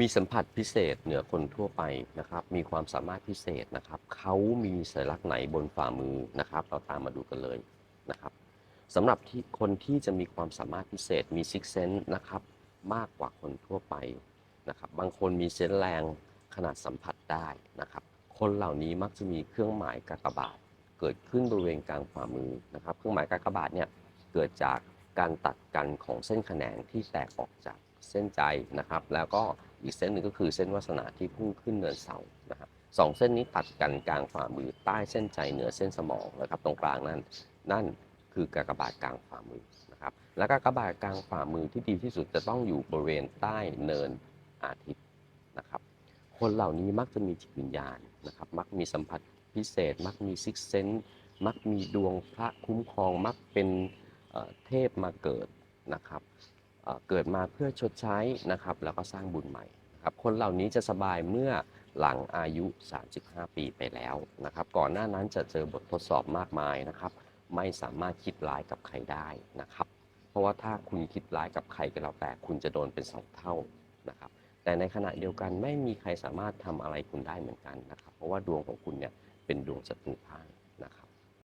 มีสัมผัสพิเศษเหนือคนทั่วไปนะครับ มีความสามารถพิเศษนะครับ เขามีสัญลักษณ์ไหนบนฝ่ามือนะครับ เราตามมาดูกันเลยนะครับสำหรับที่คนที่จะมีความสามารถพิเศษมีซิกเซนต์นะครับมากกว่าคนทั่วไปนะครับ บางคนมีเซนส์แรงขนาดสัมผัสได้นะครับ คนเหล่านี้มักจะมีเครื่องหมายกากบาท เกิดขึ้นบริเวณกลางฝ่ามือนะครับ เครื่องหมายกากบาทเนี่ยเกิดจากการตัดกันของเส้นแขนงที่แตกออกจาก เส้นใจนะครับ แล้วก็อีกเส้นหนึ่งก็คือเส้นวาสนาที่พุ่งขึ้นเนินเสานะครับสองเส้นนี้ตัดกันกลางฝ่ามือใต้เส้นใจเหนือเส้นสมองนะครับ ตรงกลางนั้น นั่นคือกากบาทกลางฝ่ามือนะครับ และกากบาทกลางฝ่ามือที่ดีที่สุดจะต้องอยู่บริเวณใต้เนินอาทิตย์นะครับ คนเหล่านี้มักจะมีจิตวิญญาณนะครับ มักมีสัมผัสพิเศษ มักมีซิกเซนมักมีดวงพระคุ้มครองมักเป็นเเทพมาเกิดนะครับ เกิดมาเพื่อชดใช้นะครับแล้วก็สร้างบุญใหม่นะครับคนเหล่านี้จะสบายเมื่อหลังอายุ 35 ปีไปแล้วนะครับก่อนหน้านั้นจะเจอบททดสอบมากมายนะครับ ไม่สามารถคิดร้ายกับใครได้นะครับ เพราะว่าถ้าคุณคิดร้ายกับใครก็แล้วแต่คุณจะโดนเป็นสองเท่านะครับแต่ในขณะเดียวกันไม่มีใครสามารถทำอะไรคุณได้เหมือนกันนะครับ เพราะว่าดวงของคุณเนี่ยเป็นดวงศัตรูพ่ายนะครับ